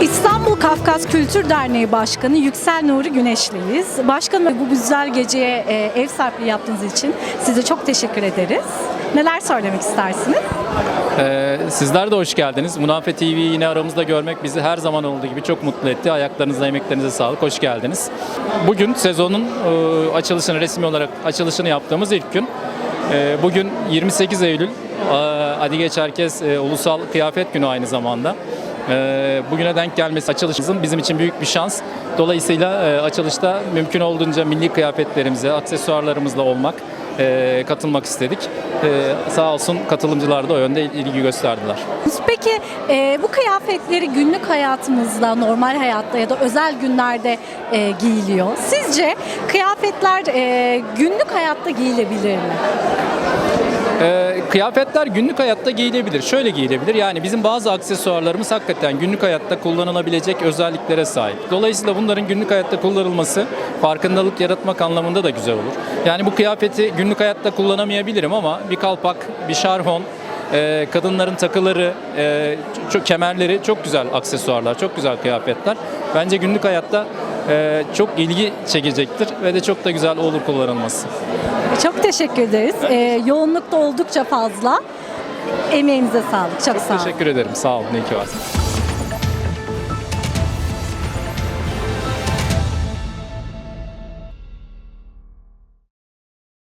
İstanbul Kafkas Kültür Derneği Başkanı Yüksel Nuri Güneşliyiz. Başkanım bu güzel geceye e, ev sahipliği yaptığınız için size çok teşekkür ederiz. Neler söylemek istersiniz? Ee, sizler de hoş geldiniz. Munafe TV'yi yine aramızda görmek bizi her zaman olduğu gibi çok mutlu etti. Ayaklarınıza, emeklerinize sağlık. Hoş geldiniz. Bugün sezonun e, açılışını, resmi olarak açılışını yaptığımız ilk gün. E, bugün 28 Eylül. E, Adige Çerkez e, Ulusal Kıyafet Günü aynı zamanda. E, bugüne denk gelmesi açılışımızın bizim için büyük bir şans. Dolayısıyla e, açılışta mümkün olduğunca milli kıyafetlerimize, aksesuarlarımızla olmak, e, katılmak istedik. E, sağ olsun katılımcılar da o yönde ilgi gösterdiler. Peki e, bu kıyafetleri günlük hayatımızda, normal hayatta ya da özel günlerde giyiliyor. Sizce kıyafetler günlük hayatta giyilebilir mi? Kıyafetler günlük hayatta giyilebilir. Şöyle giyilebilir. Yani bizim bazı aksesuarlarımız hakikaten günlük hayatta kullanılabilecek özelliklere sahip. Dolayısıyla bunların günlük hayatta kullanılması farkındalık yaratmak anlamında da güzel olur. Yani bu kıyafeti günlük hayatta kullanamayabilirim ama bir kalpak, bir şarfon, e, kadınların takıları, e, kemerleri çok güzel aksesuarlar, çok güzel kıyafetler. Bence günlük hayatta çok ilgi çekecektir ve de çok da güzel olur kullanılması. Çok teşekkür ederiz. E, yoğunluk da oldukça fazla. Emeğinize sağlık. Çok, sağ olun. Teşekkür ederim. Sağ olun. İyi ki varsınız.